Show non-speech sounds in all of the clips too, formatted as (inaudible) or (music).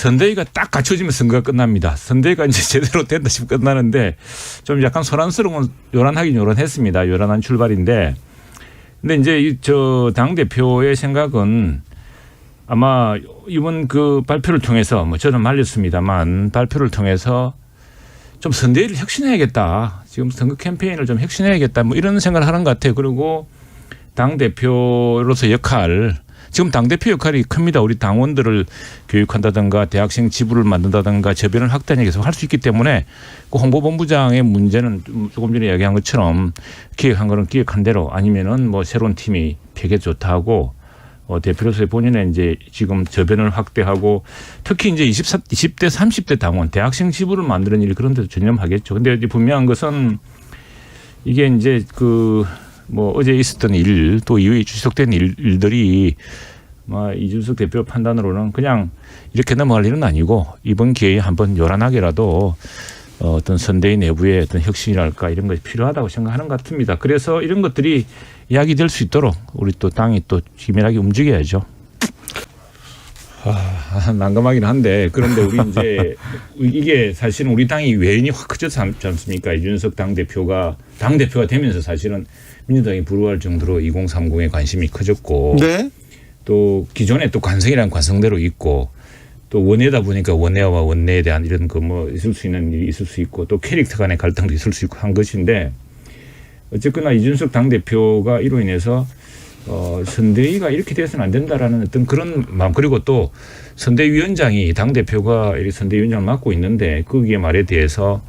선대위가 딱 갖춰지면 선거가 끝납니다. 선대위가 이제 (laughs) 제대로 된다 싶으면 끝나는데 좀 약간 소란스러운 요란하긴 요란했습니다. 요란한 출발인데 근데 이제 저 당 대표의 생각은 아마 이번 그 발표를 통해서 뭐 저는 말렸습니다만 발표를 통해서 좀 선대위를 혁신해야겠다. 지금 선거 캠페인을 좀 혁신해야겠다. 뭐 이런 생각을 하는 것 같아요. 그리고 당 대표로서 역할 지금 당 대표 역할이 큽니다. 우리 당원들을 교육한다든가 대학생 지부를 만든다든가 저변을 확대하는 계속 할 수 있기 때문에 그 홍보본부장의 문제는 조금 전에 이야기한 것처럼 기획한 거는 기획한 대로 아니면은 뭐 새로운 팀이 되게 좋다고 어, 대표로서의 본인의 이제 지금 저변을 확대하고 특히 이제 24, 20대, 30대 당원, 대학생 지부를 만드는 일 그런 데도 전념하겠죠. 근데 이제 분명한 것은 이게 이제 그 뭐 어제 있었던 일 또 이후에 지속된 일, 일들이 뭐 이준석 대표 판단으로는 그냥 이렇게 넘어갈 일은 아니고 이번 기회에 한번 요란하게라도 어, 어떤 선대위 내부의 어떤 혁신이랄까 이런 것이 필요하다고 생각하는 것 같습니다. 그래서 이런 것들이 이야기될 수 있도록 우리 또 당이 또 기밀하게 움직여야죠. 아, 난감하긴 한데 그런데 우리 이제 (laughs) 이게 사실은 우리 당이 외인이 확 커졌지 않- 않습니까? 이준석 당 대표가 당 대표가 되면서 사실은 민주당이 불우할 정도로 2030에 관심이 커졌고 네. 또 기존에 또 관성이란 관성대로 있고 또 원내다 보니까 원내와 원내에 대한 이런 그 뭐 있을 수 있는 일이 있을 수 있고 또 캐릭터 간의 갈등도 있을 수 있고 한 것인데 어쨌거나 이준석 당 대표가 이로 인해서 어 선대위가 이렇게 돼서는 안 된다라는 어떤 그런 마음 그리고 또 선대위원장이 당 대표가 이 선대위원장을 맡고 있는데 거기에 말에 대해서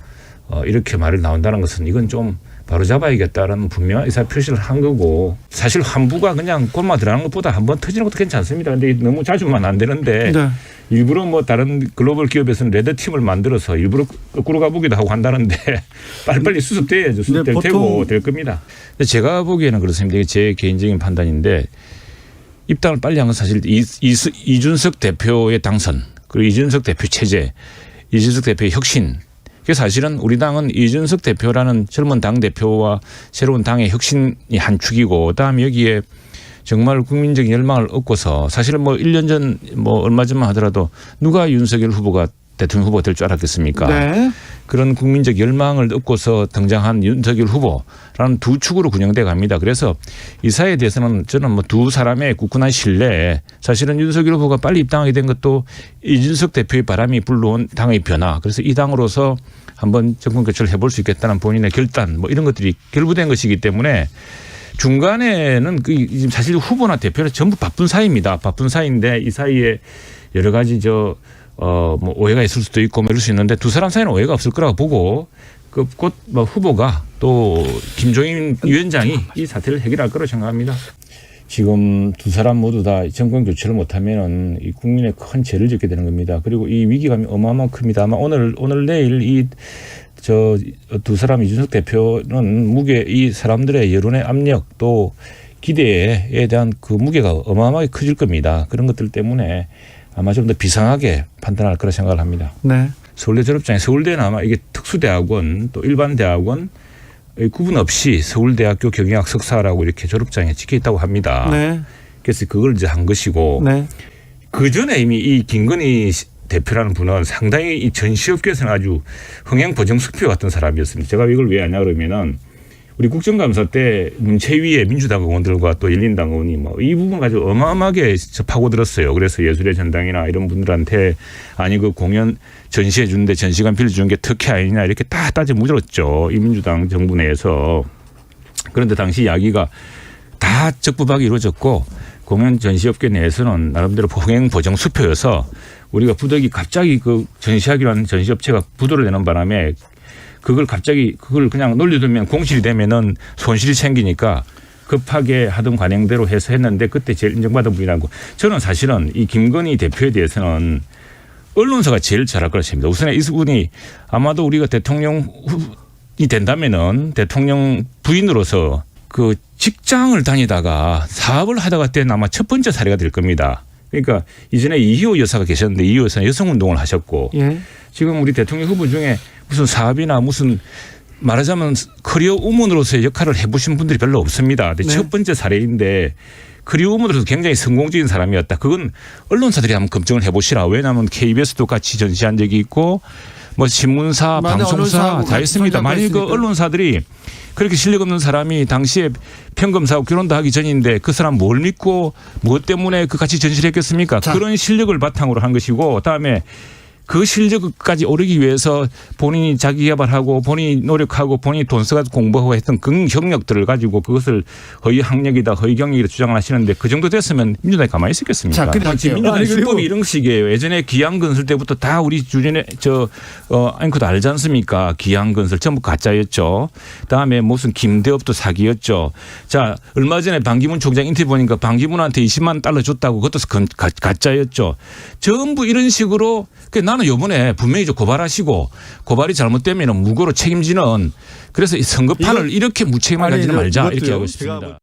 어 이렇게 말을 나온다는 것은 이건 좀 바로 잡아야겠다라는 분명한 의사 표시를 한 거고 사실 환부가 그냥 골마 들어가는 것보다 한 번 터지는 것도 괜찮습니다. 근데 너무 자주만 안 되는데 네. 일부러 뭐 다른 글로벌 기업에서는 레드 팀을 만들어서 일부러 거꾸로 가보기도 하고 한다는데 (laughs) 빨리빨리 수습돼야죠. 수습될 네, 테고 될 겁니다. 제가 보기에는 그렇습니다. 이게 제 개인적인 판단인데 입당을 빨리 한 건 사실 이, 이, 이준석 대표의 당선 그리고 이준석 대표 체제 이준석 대표의 혁신 그 사실은 우리 당은 이준석 대표라는 젊은 당 대표와 새로운 당의 혁신이 한 축이고 그다음에 여기에 정말 국민적인 열망을 얻고서 사실은 뭐 1년 전 뭐 얼마 전만 하더라도 누가 윤석열 후보가 대통령 후보가 될 줄 알았겠습니까? 네. 그런 국민적 열망을 얻고서 등장한 윤석열 후보라는 두 축으로 군영돼 갑니다. 그래서 이 사회에 대해서는 저는 뭐 두 사람의 굳건한 신뢰 사실은 윤석열 후보가 빨리 입당하게 된 것도 이준석 대표의 바람이 불러온 당의 변화 그래서 이 당으로서 한번 정권 교체를 해볼 수 있겠다는 본인의 결단 뭐 이런 것들이 결부된 것이기 때문에 중간에는 그 사실 후보나 대표는 전부 바쁜 사이입니다. 바쁜 사이인데 이 사이에 여러 가지 저 어, 뭐 오해가 있을 수도 있고 뭐 이럴 수 있는데 두 사람 사이는 오해가 없을 거라고 보고 그곧뭐 후보가 또 김종인 위원장이 이 사태를 해결할 거라고 생각합니다. 지금 두 사람 모두 다 정권 교체를 못하면은 이 국민의 큰 죄를 짓게 되는 겁니다. 그리고 이 위기감이 어마어마한 큽니다. 아마 오늘 오늘 내일 이 저 두 사람 이준석 대표는 무게 이 사람들의 여론의 압력 또 기대에 대한 그 무게가 어마어마하게 커질 겁니다. 그런 것들 때문에 아마 좀 더 비상하게 판단할 거라 생각을 합니다. 네. 서울대 졸업장에 서울대는 아마 이게 특수대학원 또 일반 대학원 의 구분 없이 서울대학교 경영학 석사라고 이렇게 졸업장에 찍혀 있다고 합니다. 네. 그래서 그걸 이제 한 것이고 네. 그 전에 이미 이 김건희 시- 대표라는 분은 상당히 이 전시업계에서는 아주 흥행 보정 수표 같은 사람이었습니다. 제가 이걸 왜 아냐 그러면은 우리 국정감사 때 문체위의 민주당 의원들과 또 열린당 의원이 뭐 이 부분 가지고 어마어마하게 저 파고들었어요. 그래서 예술의 전당이나 이런 분들한테 아니 그 공연 전시해 주는데 전시관 빌려 주는 게 특혜 아니냐 이렇게 다 따져 물었죠. 이 민주당 정부 내에서 그런데 당시 이야기가 다 적부박이 이루어졌고 공연 전시업계 내에서는 나름대로 봉행 보정 수표여서 우리가 부득이 갑자기 그 전시하기로 한 전시업체가 부도를 내는 바람에 그걸 갑자기 그걸 그냥 놀려두면 공실이 되면은 손실이 생기니까 급하게 하던 관행대로 해서 했는데 그때 제일 인정받은 분이라고 저는 사실은 이 김건희 대표에 대해서는 언론사가 제일 잘할 거라 생각합니다. 우선 이분이 아마도 우리가 대통령이 된다면은 대통령 부인으로서 그 직장을 다니다가 사업을 하다가 때는 아마 첫 번째 사례가 될 겁니다. 그러니까 이전에 이희호 여사가 계셨는데 이희호 여사는 여성운동을 하셨고 예. 지금 우리 대통령 후보 중에 무슨 사업이나 무슨 말하자면 커리어 우먼으로서의 역할을 해보신 분들이 별로 없습니다. 근데 네. 첫 번째 사례인데 그리움으로서 굉장히 성공적인 사람이었다. 그건 언론사들이 한번 검증을 해보시라. 왜냐하면 KBS도 같이 전시한 적이 있고 뭐 신문사, 방송사 다 있습니다. 만약 그. 언론사들이 그렇게 실력 없는 사람이 당시에 평검사하고 결혼도 하기 전인데 그 사람 뭘 믿고 무엇 때문에 그 같이 전시를 했겠습니까? 자. 그런 실력을 바탕으로 한 것이고 그다음에 그 실력까지 오르기 위해서 본인이 자기 개발하고 본인이 노력하고 본인이 돈 써가지고 공부하고 했던 그 경력들을 가지고 그것을 허위 학력이다 허위 경력이다 주장을 하시는데 그 정도 됐으면 민주당이 가만히 있었겠습니까? 자, 근데 지금. 민주당 수법이 이런 식이에요. 예전에 기양건설 때부터 다 우리 주전에 저 어, 앵커도 알지 않습니까? 기양건설 전부 가짜였죠. 다음에 무슨 김대업도 사기였죠. 자 얼마 전에 반기문 총장 인터뷰 보니까 반기문한테 20만 달러 줬다고 그것도 가짜였죠. 전부 이런 식으로 그 나는 요번에 분명히 좀 고발하시고 고발이 잘못되면 무고로 책임지는 그래서 이 선거판을 이렇게 무책임하게 아니, 하지 저- 말자 이렇게. 하고 싶습니다.